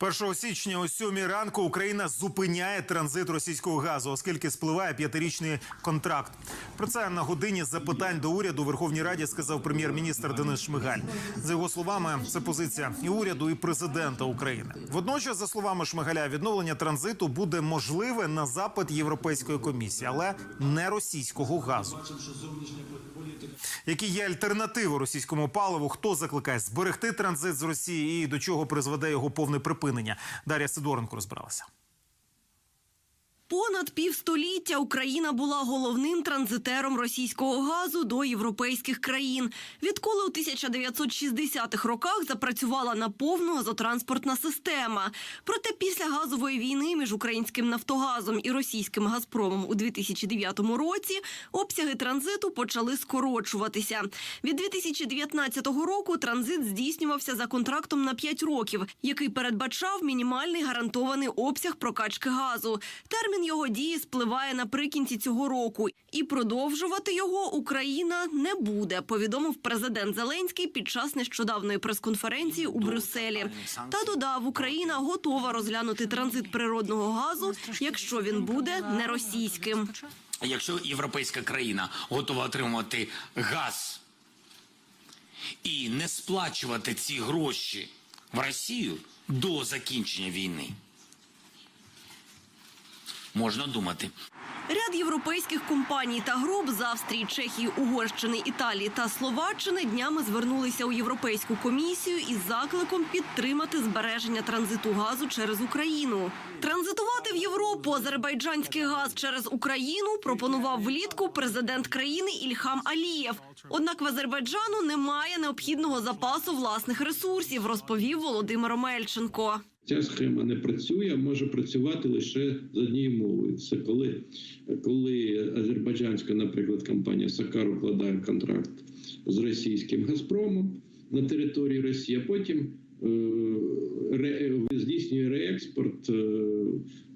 1 січня о 7 ранку Україна зупиняє транзит російського газу, оскільки спливає п'ятирічний контракт. Про це на годині запитань до уряду у Верховній Раді сказав прем'єр-міністр Денис Шмигаль. За його словами, це позиція і уряду, і президента України. Водночас, за словами Шмигаля, відновлення транзиту буде можливе на запит Європейської комісії, але не російського газу. Які є альтернативи російському паливу? Хто закликає зберегти транзит з Росії і до чого призведе його повне припинення? Дар'я Сидоренко розбиралася. Понад півстоліття Україна була головним транзитером російського газу до європейських країн. Відколи у 1960-х роках запрацювала наповну газотранспортна система. Проте після газової війни між українським Нафтогазом і російським Газпромом у 2009 році обсяги транзиту почали скорочуватися. Від 2019 року транзит здійснювався за контрактом на 5 років, який передбачав мінімальний гарантований обсяг прокачки газу. Термін його дії спливає наприкінці цього року, і продовжувати його Україна не буде. Повідомив президент Зеленський під час нещодавної прес-конференції у Брюсселі. Та додав, Україна готова розглянути транзит природного газу, якщо він буде не російським. Якщо європейська країна готова отримувати газ і не сплачувати ці гроші в Росію до закінчення війни, можна думати. Ряд європейських компаній та груп з Австрії, Чехії, Угорщини, Італії та Словаччини днями звернулися у Європейську комісію із закликом підтримати збереження транзиту газу через Україну. Транзитувати в Європу азербайджанський газ через Україну пропонував влітку президент країни Ільхам Алієв. Однак в Азербайджану немає необхідного запасу власних ресурсів, розповів Володимир Омельченко. Ця схема не працює, може працювати лише з однією мовою. Це коли, коли азербайджанська, наприклад, компанія Сакар укладає контракт з російським Газпромом на території Росії, а потім е, здійснює реекспорт е,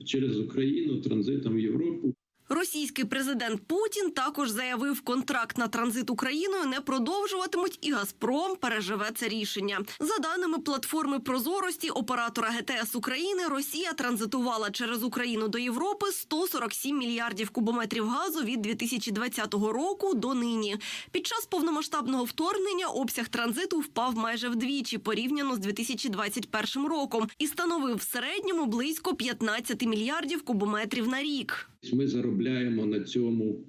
через Україну транзитом в Європу. Російський президент Путін також заявив, контракт на транзит Україною не продовжуватимуть, і Газпром переживе це рішення. За даними платформи прозорості оператора ГТС України, Росія транзитувала через Україну до Європи 147 мільярдів кубометрів газу від 2020 року до нині. Під час повномасштабного вторгнення обсяг транзиту впав майже вдвічі порівняно з 2021 роком і становив в середньому близько 15 мільярдів кубометрів на рік. Ми заробляємо на цьому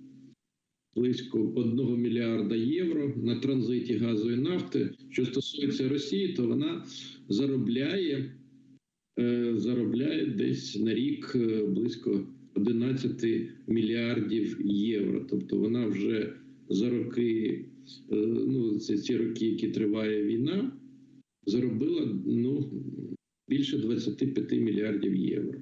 близько 1 мільярда євро на транзиті газу і нафти. Що стосується Росії, то вона заробляє, е, заробляє десь на рік е, близько 11 мільярдів євро. Тобто вона вже за роки, е, ну це ці роки, які триває війна, заробила ну більше 25 мільярдів євро.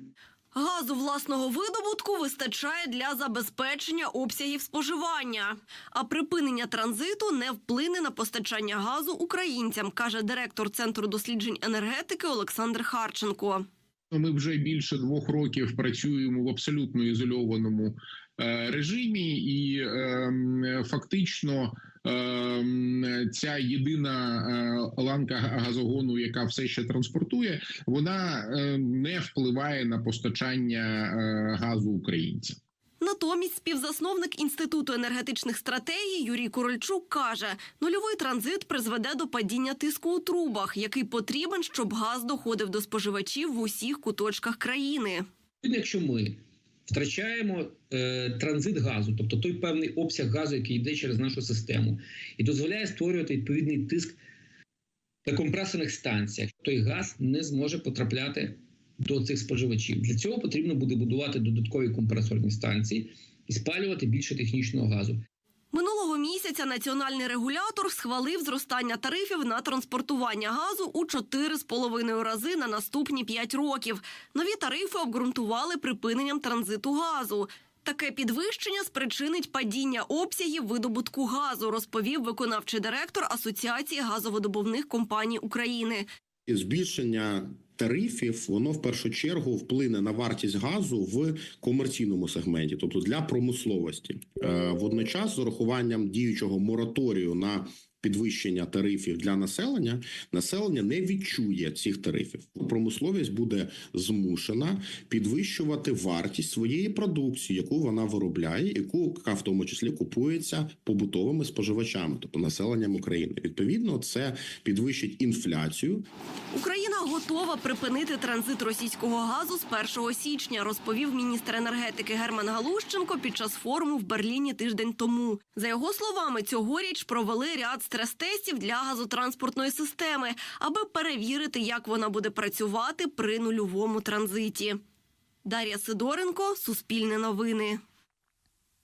Газу власного видобутку вистачає для забезпечення обсягів споживання. А припинення транзиту не вплине на постачання газу українцям, каже директор Центру досліджень енергетики Олександр Харченко. Ми вже більше двох років працюємо в абсолютно ізольованому режимі, і е, фактично е, ця єдина е, ланка газогону, яка все ще транспортує, вона е, не впливає на постачання е, газу українцям. Натомість співзасновник інституту енергетичних стратегій Юрій Корольчук каже, нульовий транзит призведе до падіння тиску у трубах, який потрібен, щоб газ доходив до споживачів в усіх куточках країни. Якщо ми втрачаємо е, транзит газу, тобто той певний обсяг газу, який йде через нашу систему, і дозволяє створювати відповідний тиск на компресорних станціях, той газ не зможе потрапляти до цих споживачів. Для цього потрібно буде будувати додаткові компресорні станції і спалювати більше технічного газу. Минулого місяця національний регулятор схвалив зростання тарифів на транспортування газу у 4,5 рази на наступні 5 років. Нові тарифи обґрунтували припиненням транзиту газу. Таке підвищення спричинить падіння обсягів видобутку газу, розповів виконавчий директор Асоціації газовидобувних компаній України. Збільшення тарифів воно в першу чергу вплине на вартість газу в комерційному сегменті, тобто для промисловості. Е, Водночас, з урахуванням діючого мораторію на підвищення тарифів для населення, населення не відчує цих тарифів. Промисловість буде змушена підвищувати вартість своєї продукції, яку вона виробляє, яку в тому числі купується побутовими споживачами, тобто населенням України. Відповідно, це підвищить інфляцію, Україна готова припинити транзит російського газу з 1 січня, розповів міністр енергетики Герман Галущенко під час форуму в Берліні тиждень тому. За його словами, цьогоріч провели ряд стрес-тестів для газотранспортної системи, аби перевірити, як вона буде працювати при нульовому транзиті. Дар'я Сидоренко, Суспільне новини.